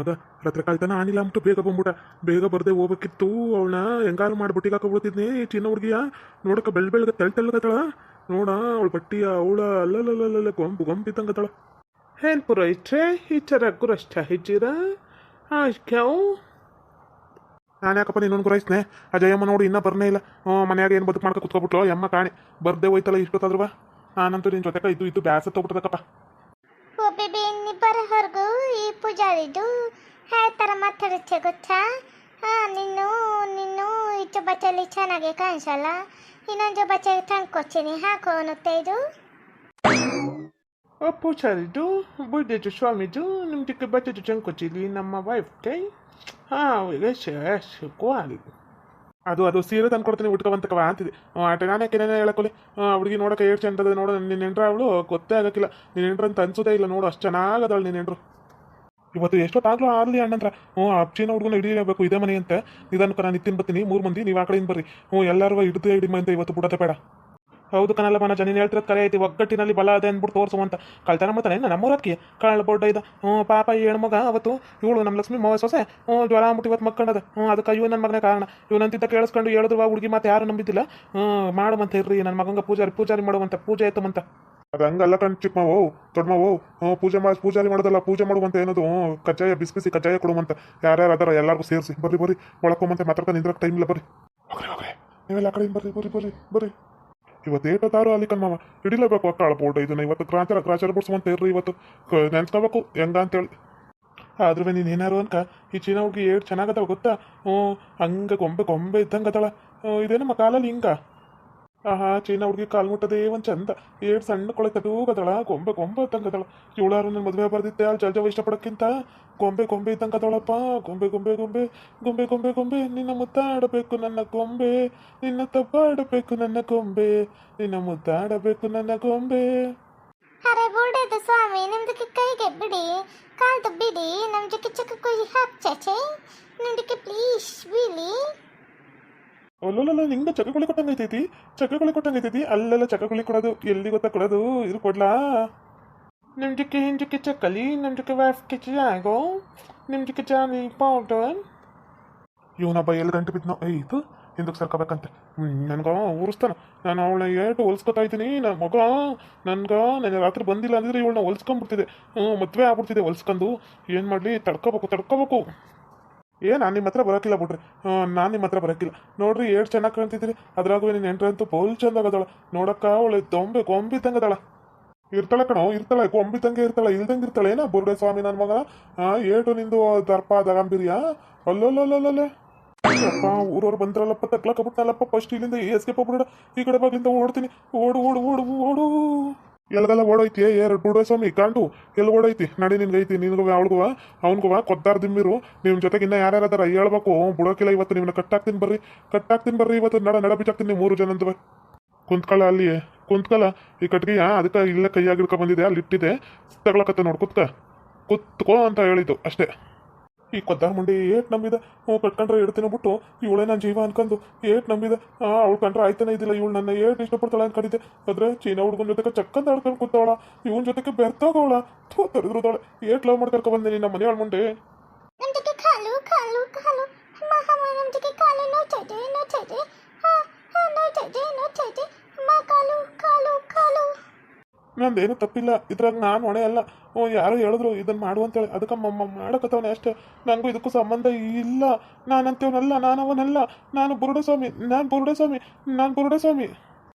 ಮಗ ರಾತ್ರಿ ಕಾಲ್ತನ ಆನಿಲ್ಲ ಅಂಬಿಟ್ಟು ಬೇಗ ಬಂದ್ಬಿಟ್ಟ. ಬೇಗ ಬರದೆ ಹೋಗ್ಬೇಕಿತ್ತು ಅವಳನ್ನ. ಹೆಂಗಾರು ಮಾಡ್ಬಿಟ್ಟಿಗೆ ಹಾಕೊಬಿಡ್ತಿದ್ನಿ ಚಿನ್ನ ಹುಡುಗಿಯ. ನೋಡಕ್ಕ ಬೆಳ್ ಬೆಳಗ್ಗೆ ತೆಳ್ ತೆಳ್ಳಗತ್ತಳ. ನೋಡ ಅವಳು ಬಟ್ಟಿಯ ಅವಳ ಅಲ್ಲಲ್ಲಲ್ಲಲ್ಲ ಗೊಂಬು ಗೊಂಬಿದ್ದಂಗತ್ತಳ. ಏನ್ ಪುರೋಹಿತ್ರೆ ಈ ಥರ ಗುರಷ್ಟ ಹಿಜ್ಜಿರ ಆಶ್ಕ್ಯಾವು ನಾನು ಯಾಕಪ್ಪ ನೀನು ಗುರಾಯಿಸ್ನೆ ಆ ಜಯಮ್ಮ ನೋಡಿ ಇನ್ನೂ ಬರನೇ ಇಲ್ಲ. ಹ್ಞೂ ಮನ್ಯಾಗ ಏನು ಬದುಕು ಮಾಡ್ಕೊ ಕುತ್ಕೊಬಿಟ್ಲು? ಯಮ್ಮ ಕಾಣೆ. ಬರ್ದೇ ಹೋಯ್ತಲ್ಲ ಇಷ್ಟೊತ್ತಾದ್ರವ ಬಾ ನಾನಂತೂ ನಿನ್ನ ಜೊತೆಗೆ ಇದು ಇದ್ದು ಬ್ಯಾಸ ತಗೊಬಿಟ್ಟದಕ್ಕಪ್ಪ ಯಾವ ಥರ ಮಾತಾಡುತ್ತೆ ಗೊತ್ತಾ? ಹಾಂ ನೀನು ನೀನು ಇಟ್ಟು ಬಚ್ಚಲಿ ಚೆನ್ನಾಗಿ ಕಾಣಿಸಲ್ಲ? ಇನ್ನೊಂದು ಬಚ್ಚೆ ತಂದ್ಕೊಡ್ತೀನಿ. ಹಾಕು, ಅನ್ನುತ್ತೆ ಇದು? ಪೂಜಾರಿದು ಬುದ್ಧಿದು ಸ್ವಾಮಿದು ನಿಮ್ದಕ್ಕೆ ಬಟ್ಟೆದು ಚಂಕೊಚ್ಚಿಲಿ ನಮ್ಮ ವೈಫ್ಗೆ ಹಾಂ ಯಶ್ ಕ್ವಾಲಿ ಅದು ಅದು, ಸೀರೆ ತಂದು ಕೊಡ್ತೀನಿ ಉಟ್ಕೊಂಬಂತಕವ ಅಂತಿದೆ. ಆಟ ನಾನು ಯಾಕೆ ಹೇಳಕೊಲಿ ಹುಡುಗಿ ನೋಡಕ್ಕೆ ಏಳು ಚೆಂದ ನೋಡು, ನಿನ್ನ ಹೆಂಡ್ರ ಅವಳು, ಗೊತ್ತೇ ಆಗಕ್ಕಿಲ್ಲ. ನಿನ್ನ ಅಂತ ಅನ್ಸೋದೇ ಇಲ್ಲ ನೋಡು, ಅಷ್ಟು ಚೆನ್ನಾಗದಳು ನಿನ್ನ ಹೆಂಡ್ರು. ಇವತ್ತು ಎಷ್ಟೊತ್ತಾಗ್ಲೂ ಆಗಲಿ ಅಣ್ಣಂತ್ರ ಹ್ಞೂ ಅಪ್ಚಿನ ಹುಡುಗನ ಹಿಡಿಯಬೇಕು ಇದೇ ಮನೆ ಅಂತ. ನಿಧಾನಕ್ಕೆ ನಾನು ನಿತ್ತಿನ ಬರ್ತೀನಿ, ಮೂರು ಮಂದಿ, ನೀವು ಆ ಕಡೆಯಿಂದ ಬರ್ರಿ. ಹ್ಞೂ ಎಲ್ಲರೂ ಹಿಡಿದು ಹಿಡಿಮ ಅಂತ ಇವತ್ತು ಬಿಡತ್ತೆ ಬೇಡ. ಹೌದು ಕನಲ್ಲ ಮನ ಜನ ಹೇಳ್ತಿರೋದು ಕರೆ ಐತಿ, ಒಗ್ಗಟ್ಟಿನಲ್ಲಿ ಬಲ ಅದೇ ಅಂದ್ಬಿಟ್ಟು ತೋರಿಸು ಅಂತ. ಕಳ್ತನ ಮಾಡ್ತಾನೆ ನಮ್ಮೂರಕ್ಕಿ ಕಾಳ ಬೊಡ್ಡ ಇದ. ಹ್ಞೂ, ಪಾಪ ಈ ಹೆಣ್ಮಗ ಅವತ್ತು, ಇವಳು ನಮ್ಮ ಲಕ್ಷ್ಮಿ ಮವ ಸೊಸೆ. ಹ್ಞೂ, ಜ್ವರ ಅಂದ್ಬಿಟ್ಟು ಇವತ್ತು ಮಕ್ಕಂಡದ ಹ್ಞೂ, ಅದಕ್ಕೆ ಇವ್ ನನ್ನ ಮಗನೇ ಕಾರಣ. ಇವನಂತಿದ್ದ ಕೇಳಿಸ್ಕೊಂಡು ಹೇಳಿದ್ರು ಹುಡುಗಿ ಮತ್ತೆ ಯಾರು ನಂಬಿದ್ದಿಲ್ಲ. ಹ್ಞೂ ಮಾಡುವಂತ ಇರ್ರಿ ನನ್ನ ಮಗಂಗೆ ಪೂಜಾರಿ ಪೂಜಾರಿ ಮಾಡುವಂತ, ಪೂಜೆ ಆಯ್ತಮಂತ ಅದು ಹಂಗಲ್ಲ ಕಣ್ ಚಿಕ್ಕ ಮಾವು ದೊಡ್ಡ ಮಾವು ಪೂಜೆ ಮಾಡಿ ಪೂಜಾರಿ ಮಾಡೋದಲ್ಲ, ಪೂಜೆ ಮಾಡುವಂತ ಏನದು ಕಜ್ಜಾಯ ಬಿಸಿ ಬಿಸಿ ಕಜ್ಜಾಯ ಕೊಡುವಂತ. ಯಾರ್ಯಾರು ಅದಾರ ಎಲ್ಲರಿಗೂ ಸೇರಿಸಿ. ಬರ್ರಿ ಬರ್ರಿ ಒಳಕೊಂಬಂತೆ ಮಾತಾಡ್ಕೊಂಡು ನಿಂದ್ರಕ್ಕೆ ಟೈಮ್ ಇಲ್ಲ, ಬರ್ರಿ. ನೀವೆಲ್ಲ ಆ ಕಡೆಯಿಂದ ಬರ್ರಿ ಬರ್ರಿ ಬರ್ರಿ ಬರ್ರಿ. ಇವತ್ತು ಏಟತ್ತಾರು ಅಲ್ಲಿ ಕಣ್ಮಾವ ಹಿಡಿಲೇಬೇಕು ಅಕ್ಕ ಬೋರ್ಡ್ ಇದನ್ನ. ಇವತ್ತು ಕ್ರಾಚಾರ ಕ್ರಾಚಾರ ಬಿಡ್ಸುವಂತ ಇರ್ರಿ ಇವತ್ತು. ನೆನ್ಸ್ಕೋಬೇಕು, ಹೆಂಗ ಅಂತೇಳಿ. ಆದ್ರೂ ನೀನು ಏನಾರು ಅನ್ಕ, ಈ ಚೀನಾ ಹುಡುಗಿ ಏಟ್ ಚೆನ್ನಾಗತ್ತಳ ಗೊತ್ತಾ? ಹ್ಞೂ ಹಂಗೆ ಗೊಂಬೆ ಗೊಂಬೆ ಇದ್ದಂಗೆ ಅದಾಳ. ಇದೇನಮ್ಮ ಕಾಲಲ್ಲಿ ಹಿಂಗ? ಆಹಾ, ಚೀನಾ ಹುಡುಗಿ ಕಾಲು ಮುಟ್ಟದೇ ಒಂದು ಚಂದ. ಏಟ್ ಸಣ್ಣ ಕೊಳತದೂ ಗದಳ ಗೊಂಬೆ ಗೊಂಬೆ ತಂಗದಳ ಇವಳಾರು ನನ್ನ ಮದುವೆ ಬರ್ದಿತ್ತೆ ಅಲ್ಲಿ ಜಲ್ಜವ ಇಷ್ಟಪಡೋಕ್ಕಿಂತ. ಗೊಂಬೆ ಗೊಂಬೆ ಇದ್ದಂಗೆ ಅದಳಪ್ಪ ಗೊಂಬೆ ಗೊಂಬೆ ಗೊಂಬೆ ಗೊಂಬೆ ಗೊಂಬೆ ಗೊಂಬೆ. ನಿನ್ನ ಮುದ್ದಾಡಬೇಕು ನನ್ನ ಗೊಂಬೆ. ನಿನ್ನ ತಪ್ಪಾಡಬೇಕು ನನ್ನ ಗೊಂಬೆ. ನಿನ್ನ ಮುದ್ದಾಡಬೇಕು ನನ್ನ ಗೊಂಬೆ. ಅರೆ ಬುಡದು ಸ್ವಾಮಿ ನಿಮ್ದಕ್ಕೆ ಕೈಗೆ ಬಿಡಿ ಕಾಲ್ದು ಬಿಡಿ ನಮ್ದಕ್ಕೆ ಚಕ್ಕ ಕುಯ್ಯಿ ಹಾಕ್ ಚಾಚೆ ನಿಮ್ದಕ್ಕೆ ಪ್ಲೀಸ್ ಬೀಳಿ ಅಲ್ಲಲ್ಲ ನಿಂಗೆ ಚಕ್ಕಗುಳಿ ಕೊಟ್ಟಂಗೆ ಐತೈತಿ. ಚಕ್ಕಗುಳಿ ಕೊಟ್ಟಂಗೆ ಐತೈತಿ. ಅಲ್ಲೆಲ್ಲ ಚಕ್ಕಗುಳಿ ಕೊಡೋದು. ಎಲ್ಲಿ ಗೊತ್ತಾ ಕೊಡೋದು? ಇದು ಕೊಡ್ಲಾ? ನಿಮ್ದಕ್ಕೆ ಹಿಂದಕ್ಕೆ ಚಕ್ಕಲಿ ನಿಮ್ದಕ್ಕೆ ವೈಫ್ಗೆ ಜಾಗೋ ನಿಮ್ದಕ್ಕೆ ಜಾಲಿ ಪೌಡರ್ ಇವನೊಬ್ಬ ಎಲ್ಲಿ ಗಂಟು ಬಿದ್ನೋ ಏಯ್, ಇದು ಹಿಂದಕ್ಕೆ ಸರ್ಕೋಬೇಕಂತೆ. ನನ್ಗ ಉರಿಸ್ತಾನ ನಾನು ಅವಳ ಏಟು ಹೊಲಿಸ್ಕೊತಾ ಇದ್ದೀನಿ. ನನ್ನ ಮಗ, ನನ್ಗ, ನನಗೆ ರಾತ್ರಿ ಬಂದಿಲ್ಲ ಅಂದ್ರೆ ಇವಳನ್ನ ಹೊಲ್ಸ್ಕೊಂಡ್ಬಿಡ್ತಿದೆ ಹ್ಞೂ ಮದುವೆ ಆಗ್ಬಿಡ್ತಿದೆ ಹೊಲ್ಸ್ಕೊಂಡು ಏನು ಮಾಡಲಿ? ತಡ್ಕೋಬೇಕು ತಡ್ಕೋಬೇಕು. ಏ, ನಾನು ನಿಮ್ಮ ಹತ್ರ ಬರೋಕ್ಕಿಲ್ಲ ಬಿಡ್ರಿ. ನಾನು ನಿಮ್ಮ ಹತ್ರ ಬರೋಕ್ಕಿಲ್ಲ ನೋಡ್ರಿ ಏಟ್ ಚೆನ್ನಾಗಿ ಕಾಣ್ತಿದ್ದೀರಿ. ಅದ್ರಾಗೂ ನಿನ್ನ ಎಂಟ್ರಂತೂ ಚಂದ ಚಂದಾಗದಳ ನೋಡಕ್ಕ ಅವಳು ಗೊಂಬೆ ಕೊಂಬಿ ಅದಾಳ. ಇರ್ತಾಳೆ ಕಣೋ, ಇರ್ತಾಳೆ ಗೊಂಬಿದ್ದಂಗೆ ಇರ್ತಾಳೆ, ಇಲ್ದಂಗೆ ಇರ್ತಾಳೆ. ಏನ ಬುರುಡೆ ಸ್ವಾಮಿ ನನ್ನ ಮಗ ಏಟು ನಿಂದು ದರ್ಪ ದಗಂಬಿರಿಯಾ? ಅಲ್ಲೋಲ್ಲೋಲ್ಲೋಲ್ಲೇ ಅಪ್ಪ ಊರವ್ರು ಬಂದ್ರಲ್ಲಪ್ಪ, ತಕ್ಲಕ್ಕ ಫಸ್ಟ್ ಇಲ್ಲಿಂದ ಎಸ್ಕೇಪ್ ಆಗ್ಬಿಡ ಈ ಕಡೆ ಬಾಗಿಲಿಂದ ಓಡ್ತೀನಿ. ಓಡು ಓಡು ಓಡು ಓಡು. ಎಲ್ಗೆಲ್ಲ ಓಡೋಯ್ತಿ? ಎರಡು ಬುಡ ಸ್ವಾಮಿ, ಕಾಂಡು. ಎಲ್ಲಿ ಓಡೋಯ್ತಿ? ನಡಿ ನಿನ್ಗೈತಿ ನಿನ್ಗೂ ಅವಳಿಗೂ ಅವ್ನಿಗೂ ಕೊದ್ದಾರ ದಿಮ್ಮಿರು ನಿಮ್ಮ ಜೊತೆಗೆ ಇನ್ನ ಯಾರ್ಯಾರದಾರ ಹೇಳ್ಬೇಕು. ಬುಡೋಕಿಲ್ಲ ಇವತ್ತು ನಿಮ್ಮನ್ನ ಕಟ್ಟಾಕ್ತೀನಿ ಬರ್ರಿ. ಕಟ್ಟಾಕ್ತೀನಿ ಬರ್ರಿ, ಇವತ್ತು ನಡ ನಡ ಬಿಚ್ಚಾಕ್ತೀನಿ ಮೂರು ಜನ ಅಂತ ಕುಂತ್ಕಳ ಅಲ್ಲಿ ಕುಂತ್ಕಳ ಈ ಕಟ್ಗೆಯ ಅದಕ್ಕೆ ಇಲ್ಲೇ ಕೈಯಾಗಿ ಹಿಡ್ಕೊ ಬಂದಿದೆ ಅಲ್ಲಿ ಇಟ್ಟಿದೆ. ತಗೊಳಕತ್ತೆ ನೋಡು, ಕುತ್ಕ. ಕುತ್ಕೋ ಅಂತ ಹೇಳಿದ್ದು, ಅಷ್ಟೇ. ಈ ಕೊದ್ದಾರ ಮುಂಡಿ ಏಟ್ ನಂಬಿದ. ಹ್ಞೂ ಕಟ್ಕೊಂಡ್ರೆ ದಿನ ಬಿಟ್ಟು ಇವಳೇ ನನ್ನ ಜೀವ ಅನ್ಕೊಂಡು ಏಟ್ ನಂಬಿದ. ಅವಳು ಕಂಡ್ರೆ ಆಯ್ತಾನೆ ಇದಿಲ್ಲ. ಇವಳು ನನ್ನ ಏಟ್ ಇಷ್ಟಪಡ್ತಾಳೆ ಅನ್ಕೊಂಡಿದ್ದೆ. ಆದ್ರೆ ಚೀನಾ ಹುಡುಗನ ಜೊತೆಗೆ ಚಕ್ಕಂದ ಆಡ್ಕೊಂಡು ಕೂತವಳ ಇವನ್ ಜೊತೆಗೆ ಬೆರ್ತೋಗವಳ ಥೂ ತರಿದ್ರದವಳೆ ಏಟ್ ಲವ್ ಮಾಡ್ಕರ್ಕೊ ಬಂದೆ ನಿನ್ನ ಮನೆಯಾಳ ಮುಂಡೆ ನಂದೇನು ತಪ್ಪಿಲ್ಲ. ಇದ್ರಾಗ ನಾನು ಹೊಣೆ ಅಲ್ಲ. ಯಾರು ಯಾರೋ ಹೇಳಿದ್ರು ಇದನ್ನು ಮಾಡು ಅಂತೇಳಿ. ಅದಕ್ಕೆ ಮಮ್ಮ ಮಾಡಕತ್ತವನೇ ಅಷ್ಟೇ. ನನಗೂ ಇದಕ್ಕೂ ಸಂಬಂಧ ಇಲ್ಲ. ನಾನಂತೇವನಲ್ಲ ನಾನು ಅವನಲ್ಲ ನಾನು ಬುರುಡೆ ಸ್ವಾಮಿ ನಾನು ಬುರುಡೆ ಸ್ವಾಮಿ ನಾನು ಬುರುಡೆ ಸ್ವಾಮಿ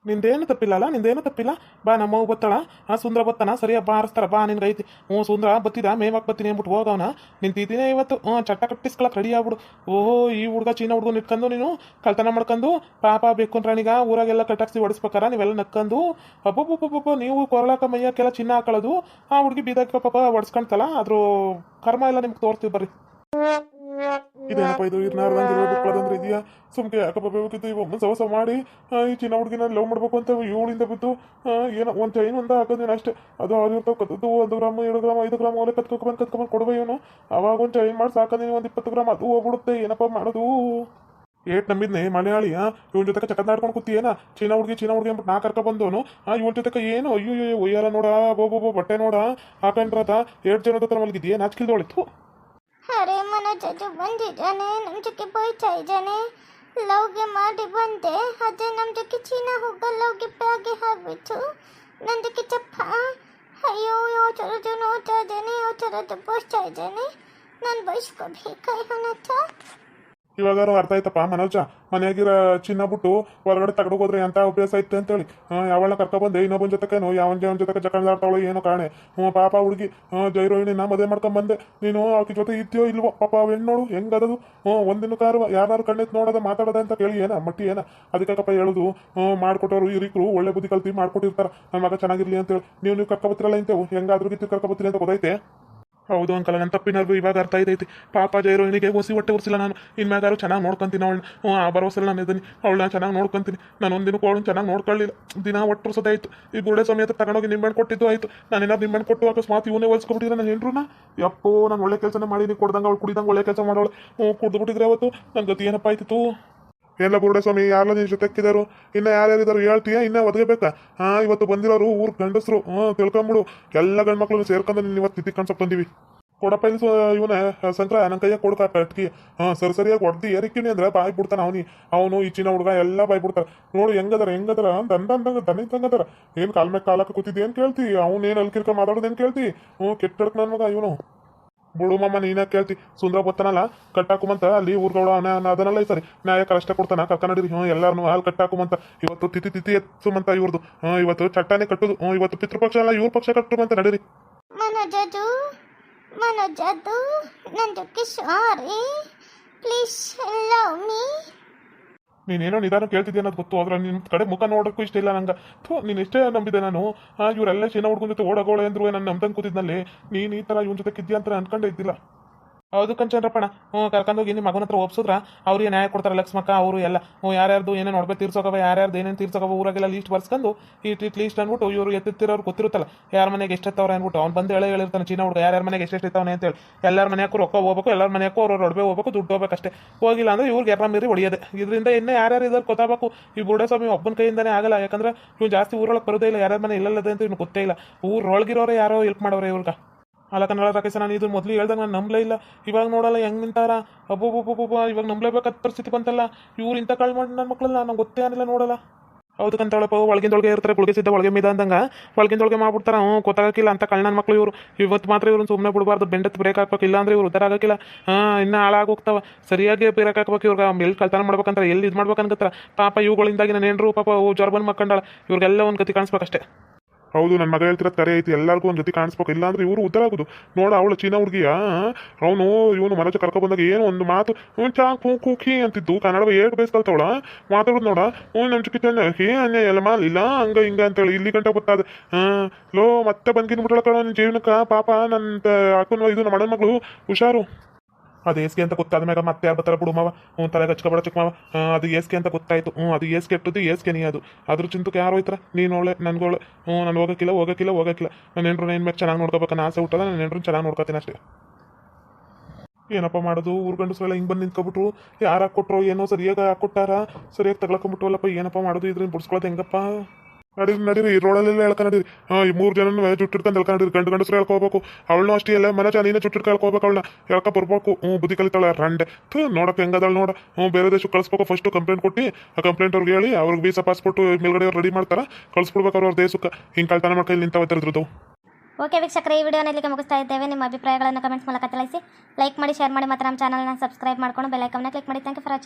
ನಿಂದೇನು ತಪ್ಪಿಲ್ಲ ಅಲ್ಲ ನಿಂದೇನು ತಪ್ಪಿಲ್ಲ. ಬಾ ನಮ್ಮವ್ ಬತ್ತಳ ಆ ಸುಂದ್ರ ಬತ್ತನ ಸರಿಯಾ ಬಾರಿಸ್ತಾರ ಬಾ ನಿನ್ಗೆ ಐತಿ ಹ್ಞೂ ಸುಂದ್ರ, ಬತ್ತಿದ, ಮೇವಾಕ್ ಬತ್ತೀನಿ ಅಂದ್ಬಿಟ್ಟು ಹೋಗವನ. ನಿಂತಿದ್ದೀನಿ ಇವತ್ತು, ಹ್ಞೂ, ಚಟ್ಟ ಕಟ್ಟಿಸ್ಕೊಳಕ್ಕೆ ರೆಡಿ ಆಗ್ಬಿಡು. ಓಹೋ, ಈ ಹುಡುಗ ಚೀನಾ ಹುಡುಗನ ಇಟ್ಕೊಂಡು ನೀನು, ಕಳ್ತನ ಮಾಡ್ಕೊಂಡು ಪಾಪ ಬೇಕು ರಾಣಿಗ ಊರಾಗೆಲ್ಲ ಕಟ್ಟಾಕ್ಸಿ ಹೊಡಿಸ್ಬೇಕಾರ ನೀವೆಲ್ಲ ನಕ್ಕಂದು. ಅಬ್ಬಬ್ಬಬ್ಬಬ್ಬ ನೀವು ಕೊರಳಾಕ ಮೈಯಕ್ಕೆಲ್ಲ ಚಿನ್ನ ಹಾಕೊಳ್ಳೋದು. ಆ ಹುಡುಗಿ ಬೀದಕ್ಕೆ ಪಾಪ ಹೊಡ್ಸ್ಕೊಂತಲ್ಲ ಅದ್ರ ಕರ್ಮ ಎಲ್ಲ ನಿಮ್ಗೆ ತೋರ್ತೀವಿ ಬರ್ರಿ. ಇದೇನಪ್ಪ ಇದು? ಇರ್ನಾರ್ದಂಗೆ ಇರ್ಬೇಕಂದ್ರೆ ಇದೆಯಾ? ಸುಮ್ಕೆ ಯಾಕಪ್ಪ ಬೇಕಿತ್ತು? ಇವ ಸವಸ ಮಾಡಿ ಈ ಚಿನ್ನ ಹುಡುಗಿನ ಲವ್ ಮಾಡ್ಬೇಕು ಅಂತ ಇವಳಿಂದ ಬಿದ್ದು ಏನೋ ಒಂದು ಚೈನ್ ಒಂದ ಹಾಕೋದೇನು ಅಷ್ಟೇ. ಅದು ಅವ್ರು ಇರ್ತಾವೆ ಕದ್ದು ಒಂದು ಗ್ರಾಮ್, ಎರಡು ಗ್ರಾಮ್, ಐದು ಗ್ರಾಮ್ ಅವಲೇ ಕತ್ಕೊಬಂದು ಕತ್ಕೊಬಂದು ಕೊಡುವ ಇವನು. ಅವಾಗ ಒಂದು ಚೈನ್ ಮಾಡಿ ಸಾಕಂದ್ರೆ ಒಂದು ಇಪ್ಪತ್ತು ಗ್ರಾಮ್, ಅದು ಹೋಗ್ಬಿಡುತ್ತೆ. ಏನಪ್ಪ ಮಾಡೋದು? ಏಟ್ ನಂಬಿದ್ನೆ ಮಲಯಾಳಿಯ ಇವನ ಜೊತೆ ಚಕತ್ ನಾಡ್ಕೊಂಡು ಕೂತಿಯೇನ? ಚೀನಾ ಹುಡುಗಿ ಚೀನಾ ಹುಡುಗಿ ಅಂದ್ಬಿಟ್ಟು ನಾ ಕರ್ಕ ಬಂದವನು ಆ ಇವಳ ಜೊತೆ ಏನು? ಅಯ್ಯೋ ಅಯ್ಯೋ ಒಯ್ಯಾರ ನೋಡ, ಬೋ ಬೋ ಬಟ್ಟೆ ನೋಡ ಹಾಕೊಂಡ್ರತ ಏಟ್ ಜನ ಹತ್ರ ಮಲಗಿದ್ಯೇ ನಾಚ್ಕಿಲ್ದವಳಿತ್ತು ಅರೆ ಮನೋಜು ಬಂದಿದ್ದಾನೆ ನಮ್ಮ ಜೊತೆ ಬೈತಾ ಇದ್ದಾನೆ. ಲವ್ಗೆ ಮಾಡಿ ಬಂದೆ ಅದೇ ನಮ್ಮ ಜೊತೆ ಚೀನಾ ಹೋಗ ಲವ್ಗೆ ಬ್ಯಾಗೆ ಹಾಕ್ಬಿಟ್ಟು ನನ್ನ ಜೊತೆ ಚಪ್ಪ. ಅಯ್ಯೋ ಯಾವ ಥರದ್ದು ನೋಡ್ತಾ ಇದ್ದಾನೆ ಯಾವ ಥರದ್ದು ಬಸ್ತಾ ಇದ್ದಾನೆ. ನಾನು ಬಯಸ್ಕೋಬೇಕಾ ಇವನ ಹತ್ರ ಇವಾಗಾರು ಅರ್ಥ ಆಯ್ತಪ್ಪ ಮನೋಜ? ಮನೆಯಾಗಿರೋ ಚಿನ್ನ ಬಿಟ್ಟು ಹೊರಗಡೆ ತಗಡು ಹೋದ್ರೆ ಅಂತ ಅಭ್ಯಾಸ ಐತೆ ಅಂತೇಳಿ. ಯಾವಳ ಕರ್ಕೊಬಂದೆ ಇನ್ನೊಬ್ಬನ ಜೊತೆಗೇನು ಯಾವನ್ ಜನ ಜೊತೆ ಜಕಂಡಾಡ್ತಾವಳು ಏನೋ ಕಾಣೆ. ಹ್ಞೂ ಪಾಪ ಹುಡುಗಿ ನಾ ಮದುವೆ ಮಾಡ್ಕೊಂಬಂದೆ ನೀನು ಆಕೆ ಜೊತೆ ಇದ್ಯೋ ಇಲ್ವೋ? ಪಾಪ ಹೆಣ್ಣು ನೋಡು, ಹೆಂಗದದು? ಹ್ಞೂ ಒಂದಿನ ಕಾರು ಯಾರು ಕಣ್ಣೆತ್ ನೋಡೋದ, ಮಾತಾಡೋದ ಅಂತ ಕೇಳಿ ಏನ? ಮಟ್ಟಿ ಏನ? ಅದಕ್ಕಪ್ಪ ಹೇಳುದು ಮಾಡ್ಕೊಟ್ಟವ್ರು ಹಿರಿಕರು ಒಳ್ಳೆ ಬುದ್ಧಿ ಕಲ್ತಿ ಮಾಡ್ಕೊಟ್ಟಿರ್ತಾರ. ನನ್ನ ಮಗ ಚೆನ್ನಾಗಿರ್ಲಿ ಅಂತೇಳಿ. ನೀವು ನೀವು ಕರ್ಕೊಬತ್ತಿರಲ್ಲ ಇಂತೇವು ಹೆಂಗಾದ್ರೂ ಗಿತ್ತಿ ಕರ್ಕೊಬತ್ತೀರಿ ಅಂತ ಗೊತ್ತೈತೆ ಹೌದು ಅಂಕಲ್, ನನ್ನ ತಪ್ಪಿನರ್ಗು ಇವಾಗ ಅರ್ಥ ಇದೈತಿ ಪಾಪ ಜೈರೋಹಿಣಿಗೆ ಹೊಸಿ ಹೊಟ್ಟೆ ಉರ್ಸಿಲ್ಲ ನಾನು. ಇನ್ಮ್ಯಾಗಾರು ಚೆನ್ನಾಗಿ ನೋಡ್ಕೊಂತೀನಿ ಅವಳನ್ನ. ಹ್ಞೂ ಆ ಭರವಸೆಲ್ಲ ನಾನು ಇದ್ದೀನಿ ಅವಳನ್ನ ಚೆನ್ನಾಗಿ ನೋಡ್ಕೊಂತೀನಿ. ನಾನು ಒಂದಿನ ಅವಳು ಚೆನ್ನಾಗಿ ನೋಡ್ಕೊಳ್ಳಿಲ್ಲ. ದಿನ ಒಟ್ಟು ಉರ್ಸೋದೇ ಆಯ್ತು. ಈ ಬುಡೆ ಸಮೇತ ತಗೊಂಡೋಗಿ ನಿಂಬೆಣ್ಣು ಕೊಟ್ಟಿದ್ದು ಆಯಿತು. ನಾನು ಏನಾದ್ರು ನಿಂಬೆಣ್ಣು ಕೊಟ್ಟು ಅಕಸ್ಮಾತ್ ಇವನೇ ಹೊಲ್ಸ್ಕೊಬಿಟ್ಟಿದ್ರೆ ನಾನು ಏನ್ರೂನ ಯಪ್ಪೋ, ನಾನು ಒಳ್ಳೆ ಕೆಲಸನೇ ನೀವು ಕೊಡ್ದಂಗೆ ಅವಳು, ಕುಡಿದಂಗೆ ಒಳ್ಳೆ ಕೆಲಸ ಮಾಡೋಳು. ಹ್ಞೂ ಕುಡ್ದು ಬಿಟ್ಟಿದ್ರೆ ಅವತ್ತು ನನ್ನ ಗತಿ ಏನಪ್ಪ ಆಯ್ತಿತ್ತು? ಎಲ್ಲ ಬುರುಡೆ ಸ್ವಾಮಿ ಯಾರೆಲ್ಲ ನಿನ್ನ ಜೊತೆಕ್ಕಿದಾರು ಇನ್ನ ಯಾರ್ಯಾರಿದಾರು ಹೇಳ್ತೀಯಾ? ಇನ್ನ ಒದಗಬೇಕಾ? ಹಾ, ಇವತ್ತು ಬಂದಿರೋರು ಊರ್ ಗಂಡಸ್ರು. ಹ್ಞೂ ತಿಳ್ಕೊಂಬಿಡು. ಎಲ್ಲ ಗಂಡು ಮಕ್ಳು ಸೇರ್ಕೊಂಡು ನೀನು ಇವತ್ತು ತಿತ್ತಿ ಕಣ್ಸಕ್ ಬಂದೀವಿ. ಕೊಡಪ್ಪ ಇವನ ಸಂಕ್ರ ನನ್ನ ಕೈಯಾಗ ಕೊಡ್ಕ ಕಟ್ಕಿ ಹಾಂ, ಸರಿ, ಸರಿಯಾಗಿ ಹೊಡ್ದು ಏರಿಕಿನಿ ಅಂದ್ರೆ ಬಾಯ್ ಬಿಡ್ತಾನ ಅವನಿ ಅವನು, ಈ ಚಿನ್ನ ಹುಡುಗ ಎಲ್ಲ ಬಾಯ್ ಬಿಡ್ತಾರೆ ನೋಡು, ಹೆಂಗದಾರ ಹೆಂಗದಾರ? ಅಂತ ದನ ತಂಗದಾರ. ಏನು ಕಾಲ್ ಕಾಲಕ್ಕೆ ಕೂತಿದ್ದೆ ಏನು ಕೇಳ್ತಿ? ಅವ್ನು ಏನು ಅಲ್ಕಿರ್ಕ ಮಾತಾಡೋದೇನು ಕೇಳ್ತಿ? ಹ್ಞೂ ಕೆಟ್ಟ ನನ್ನ ಮಗ ಇವನು. ಬಿಡು ಮಮ್ಮ ನೀನ ಕೇಳ್ತಿ, ಸುಂದರ ಬತ್ತಾನಲ್ಲ ಕಟ್ಟಾಕುಮಂತ ಅಲ್ಲಿ ಊರ್ಗಳು ಅದನ್ನೆಲ್ಲ ಸರಿ ನ್ಯಾಯ ಕಷ್ಟ ಕೊಡ್ತಾನ? ಕರ್ಕ ನಡೀರಿ ಹ್ಞೂ, ಎಲ್ಲಾರನು ಹಾಲು ಕಟ್ಟಾಕುಮಂತ. ಇವತ್ತು ತಿಥಿ ತಿಥಿ ಎತ್ತುಮಂತ ಇವ್ರದ್ದು ಹ್ಞೂ, ಇವತ್ತು ಚಟ್ಟಾನೆ ಕಟ್ಟುದು. ಹ್ಞೂ, ಇವತ್ತು ಪಿತೃಪಕ್ಷ ಅಲ್ಲ, ಇವ್ರ ಪಕ್ಷ ಕಟ್ಟುಮಂತ ನಡೀರಿ. ಮನೋಜದು ಮನೋಜದು ನನ್ನ ಕಿಶೋರಿ ಪ್ಲೀಸ್ ಲವ್ ಮೀ ನೀನೇನೋ ನಿಧಾನ ಕೇಳ್ತಿದ್ದೆ ಅನ್ನೋದು ಗೊತ್ತು, ಆದ್ರೆ ನಿನ್ನ ಕಡೆ ಮುಖ ನೋಡೋಕ್ಕೂ ಇಷ್ಟ ಇಲ್ಲ ನಂಗೆ. ಥೂ, ನೀನು ಎಷ್ಟೇ ನಂಬಿದೆ ನಾನು ಇವರೆಲ್ಲ ಶೇನ ಹುಡ್ಕೊಂಡ್ ಜೊತೆ ಓಡಗೋಳೆ ಅಂದ್ರು ನಾನು ನಮ್ದಂಗೆ ಕೂತಿದ್ನಲ್ಲಿ, ನೀನು ಈ ಥರ ಇವನ್ ಜೊತೆ ಕಿದ್ಯಾ ಅಂತ ಅನ್ಕೊಂಡೇ ಇದ್ದಿಲ್ಲ. ಹೌದು ಕಂಚನ್ರಪ್ಪಣ ಹ್ಞೂ, ಕರ್ಕೊಂಡೋಗಿ ನಿಮ್ಮ ಮಗನ ಹತ್ರ ಒಪ್ಸಿದ್ರ ಅವ್ರಿಗೆ ನ್ಯಾಯ ಕೊಡ್ತಾರೆ? ಲಕ್ಷ್ಮಕ್ಕ, ಅವರು ಎಲ್ಲ. ಹ್ಞೂ, ಯಾರ್ಯಾರ್ದು ಏನೇನು ನೋಡ್ಬೇಕು ತೀರ್ಸೋಕವ, ಯಾರ್ಯಾರ್ದು ಏನೇನು ತೀರ್ಸೋಕವ, ಊರಾಗೆಲ್ಲ ಲೀಸ್ಟ್ ಬರ್ಸ್ಕೊಂಡು ಈ ಟ್ರೀಟ್ ಲೀಸ್ಟ್ ಅಂದ್ಬಿಟ್ಟು ಇವರು ಎತ್ತಿತ್ತಿರೋರು ಗೊತ್ತಿರುತ್ತಲ್ಲ. ಯಾರ ಮನೆಗೆ ಎಷ್ಟೆತ್ತವ್ರೆ ಅಂದ್ಬಿಟ್ಟು. ಅವ್ನು ಬಂದು ಹೇಳಿ ಹೇಳಿರ್ತಾನೆ ಚೀನಾ ಹುಡುಗ, ಯಾರ್ಯಾರ ಮನೆಗೆ ಎಷ್ಟೆಷ್ಟಿತ್ತವನೆ ಅಂತೇಳಿ ಎಲ್ಲರ ಮನೆಯಾಗೂ ರೊಕ್ಕ ಹೋಗ್ಬೇಕು, ಎಲ್ಲರ ಮನೆಯಾಗೂ ಅವ್ರು ಒಡವೆ ಹೋಗ್ಬೇಕು, ದುಡ್ಡು ಹೋಗ್ಬೇಕಷ್ಟೇ. ಹೋಗಿಲ್ಲ ಅಂದ್ರೆ ಇವ್ರಿಗೆ ಎರಡ ಮೀರಿ ಹೊಡಿಯೋದೆ. ಇದರಿಂದ ಇನ್ನೂ ಯಾರ್ಯಾರು ಇದ್ದಾರೆ ಗೊತ್ತಾಗಬೇಕು. ಈ ಬುಡಸ್ವಾಮಿ ಒಬ್ಬನ ಕೈಯಿಂದನೇ ಆಗಲ್ಲ. ಯಾಕಂದ್ರೆ ಇವ್ನು ಜಾಸ್ತಿ ಊರೊಳಗೆ ಬರೋದೇ ಇಲ್ಲ, ಯಾರ್ಯಾರ ಮನೆ ಇಲ್ಲಲ್ಲದೆ ಅಂತ ಇವ್ನು ಗೊತ್ತೇ ಇಲ್ಲ. ಊರೊಳಗಿರೋರೇ ಯಾರೋ ಹೆಲ್ಪ್ ಮಾಡೋರು ಇವ್ರಿಗೆ. ಅಲ್ಲ ಕನ್ನಡ ರಾಕೇಶ ನಾನು, ಇದು ಮೊದಲು ಹೇಳ್ದಾಗ ನಾನು ನಂಬಲೇ ಇಲ್ಲ. ಇವಾಗ ನೋಡಲ್ಲ, ಹೆಂಗ್ ನಿಂತಾರ? ಅಬ್ಬೊಬ್ಬೊಬ್ಬೊಬ್ಬ ಇವಾಗ ನಂಬಲೇಬೇಕಾದ ಪರಿಸ್ಥಿತಿ ಬಂತಲ್ಲ. ಇವ್ರು ಇಂಥ ಕಾಳು ಮಾಡಿ ನನ್ನ ಮಕ್ಕಳಲ್ಲ ನಂಗೆ ಗೊತ್ತೇ ಅನ್ನಿಲ್ಲ ನೋಡಲ್ಲ. ಹೌದು ಕಂತಾಳಪ್ಪ, ಒಳಗಿಂದೊಳಗೆ ಇರ್ತಾರೆ, ಗುಳಿಗೆ ಸಿದ್ಧ, ಒಳಗೆ ಮೀದ ಅಂದಂಗ. ಒಳಗಿಂದೊಳಗೆ ಮಾಡ್ಬಿಡ್ತಾರೆ ಹ್ಞೂ ಗೊತ್ತಾಗಕ್ಕಿಲ್ಲ ಅಂತ ಕಳ್ಳ ನನ್ನ ಮಕ್ಕಳು ಇವರು. ಇವತ್ತು ಮಾತ್ರ ಇವ್ರನ್ನ ಸುಮ್ಮನೆ ಬಿಡಬಾರ್ದು, ಬೆಂಡತ್ತು ಬ್ರೇಕ್ ಹಾಕ್ಬೇಕು ಇಲ್ಲ ಅಂದ್ರೆ ಇವ್ರು ಉದ್ದಾರ ಆಗಕ್ಕಿಲ್ಲ. ಹಾಂ, ಇನ್ನೂ ಹಾಳಾಗೋಗ್ತಾವ ಸರಿಯಾಗಿ ಬ್ರೇಕ್ ಹಾಕ್ಬೇಕು, ಇವ್ರಿಗೆ ಎಲ್ಲಿ ಕಳ್ತನ ಮಾಡ್ಬೇಕಂದ್ರೆ ಎಲ್ಲಿ ಇದು ಮಾಡ್ಬೇಕಂತ ಪಾಪ ಇವುಗಳಿಂದಾಗಿ ನಾನು ಏನರು ಪಾಪ ಜ್ವರ ಬಂದು ಮಕ್ಕಂಡಾಳ. ಇವ್ರಿಗೆಲ್ಲ ಒಂದು ಗತಿ ಕಾಣಿಸ್ಬೇಕಷ್ಟೇ. ಹೌದು ನನ್ನ ಮಗ ಹೇಳ್ತಿರೋದು ಕರೆ ಐತಿ, ಎಲ್ಲರಿಗೂ ಒಂದು ಜೊತೆ ಕಾಣಿಸ್ಬೇಕು. ಇಲ್ಲಾಂದ್ರೆ ಇವರು ಉದ್ದಾರ ಆಗೋದು. ನೋಡ, ಅವಳು ಚೀನಾ ಹುಡುಗಿಯ? ಅವನು, ಇವನು ಮನೋಜ ಕರ್ಕೊ ಬಂದಾಗ ಏನು ಒಂದು ಮಾತು ಚಾ, ಕೂ ಕೂಕಿ ಅಂತಿದ್ದು. ಕನ್ನಡ ಏಟ್ ಬೇಸ್ಕಲ್ತವಳ ಮಾತಾಡೋದು ನೋಡ. ಹ್ಞೂ ನಮ್ಮ ಚಿಕ್ಕ ಹೇ, ಅನ್ಯ ಎಲ್ಲ ಮಾಲಿಲ್ಲ ಹಂಗ, ಹಿಂಗ ಅಂತೇಳಿ ಇಲ್ಲಿ ಗಂಟೆ ಗೊತ್ತಾದ. ಹಾಂ, ಲೋ, ಮತ್ತೆ ಬಂದ್ಕಿನ್ ಬಿಟ್ಟಳ ಕಣ ನಿನ್ನ ಜೀವನಕ್ಕೆ. ಪಾಪ ನನ್ನ ಅಕ್ಕನ ಇದು ನಮ್ಮ ಮಗಳು. ಹುಷಾರು. ಅದು ಏಸ್ಗೆ ಅಂತ ಗೊತ್ತಾದ ಮ್ಯಾಗ ಮತ್ತೆ ಯಾರು ಬರ್ತಾರೆ ಬಿಡುಮಾವ ಹ್ಞೂ ತಲೆಗೆ ಹಚ್ಕೊಬೇಡ ಚಿಕ್ಕ ಮಾವ ಅದು ಏಸ್ಗೆ ಅಂತ ಗೊತ್ತಾಯ್ತು. ಹ್ಞೂ ಅದು ಏಸ್ ಕೆಟ್ಟದ್ದು ಏಸ್ಗೆ ನೀ ಅದು. ಅದ್ರ ಚಿಂತಕ್ಕೆ ಯಾರು ಹೋಯ್ತಾರ? ನೀನು ಒಳ್ಳೆ ನನ್ಗೊಳ್ಳೆ ಹ್ಞೂ ನಾನು ಹೋಗಕ್ಕಿಲ್ಲ ಹೋಗಕ್ಕಿಲ್ಲ ಹೋಗಕ್ಕಿಲ್ಲ. ನನ್ನ ಹೆಂಡ್ರು ಏನು ಮೇಲೆ ಚೆನ್ನಾಗಿ ನೋಡ್ಕೋಬೇಕು ಆಸೆ ಹುಟ್ಟದ, ನನ್ನ ಹೆಂಡ್ರು ಚೆನ್ನಾಗಿ ನೋಡ್ಕೋತೀನಿ ಅಷ್ಟೇ. ಏನಪ್ಪ ಮಾಡೋದು? ಊರ್ ಗಂಡಸರೆಲ್ಲ ಹಿಂಗೆ ಬಂದು ನಿಂತ್ಕೊಬಿಟ್ರು. ಯಾರು ಹಾಕ್ಕೊಟ್ರು ಏನೋ ಸರಿಯಾಗಿ ಹಾಕ್ಕೊಟ್ಟಾರ ಸರಿಯಾಗಿ ತಗೊಳಕೊಂಬಿಟ್ಟವಲ್ಲಪ್ಪ ಏನಪ್ಪ ಮಾಡೋದು? ಇದ್ರಿಂದ ಬಿಡ್ಸ್ಕೊಳ್ಳೋದು ಹೆಂಗಪ್ಪ? ನಡೀರಿ ನಡೀರಿ ರೋಡಲ್ಲೆಲ್ಲ ಹೇಳ್ಕೊಂಡಿರಿ ಹಾಂ, ಈ ಮೂರು ಜನ ಜುಟ್ಟಿಡ್ಕೊಂಡು ಹೇಳ್ಕೊಂಡಿರಿ ಗಂಡು ಗಂಡಸ್ರು ಹೇಳ್ಕೋಬೇಕು ಅವಳನ್ನೂ ಅಷ್ಟೇ ಅಲ್ಲ ಮನಜ ನೀನೇ ಜುಟ್ಟಿಡ್ಕ ಹೇಳ್ಕೋಬೇಕು ಅವಳನ್ನ. ಹೇಳ್ಕ ಬರ್ಬೇಕು. ಹ್ಞೂ, ಬುದ್ಧಿ ಕಲಿತಾಳೆ ರಂಡೆ. ಥೂ ನೋಡಕ್ಕೆ ಹೆಂಗದಾಳ ನೋಡ. ಹ್ಞೂ, ಬೇರೆ ದೇಶಕ್ಕೆ ಕಳಿಸ್ಬೇಕು. ಫಸ್ಟು ಕಂಪ್ಲೇಂಟ್ ಕೊಟ್ಟು, ಆ ಕಂಪ್ಲೇಂಟ್ ಅವ್ರಿಗೆ ಹೇಳಿ, ಅವ್ರಿಗೆ ವೀಸಾ ಪಾಸ್ಪೋರ್ಟ್ ಮೇಲ್ಗಡೆ ಅವ್ರು ರೆಡಿ ಮಾಡ್ತಾರೆ. ಕಳಿಸ್ಬಿಡ್ಬೇಕು ಅವ್ರ ದೇಶಕ್ಕೆ. ಹಿಂಗೆ ಕಳ್ತನ ಮಾಡ್ಕೊಂಡು ನಿಂತವತ್ತಿರೋದು ಓಕೆ ವೀಕ್ಷಕರ, ಈ ವಿಡಿಯೋನ ಇಲ್ಲಿಗೆ ಮುಗಿಸ್ತಾ ಇದ್ದೇವೆ. ನಿಮ್ಮ ಅಭಿಪ್ರಾಯಗಳನ್ನು ಕಮೆಂಟ್ಸ್ ಮೂಲಕ ತಿಳಿಸಿ. ಲೈಕ್ ಮಾಡಿ ಶೇರ್ ಮಾಡಿ, ಮತ್ತು ನಮ್ಮ ಚಾನಲ್ನ ಸಬ್ಸ್ಕ್ರೈಬ್ ಮಾಡ್ಕೊಂಡು ಬೆಲ್ ಐಕನ್ನ ಕ್ಲಿಕ್ ಮಾಡಿ. Thank you for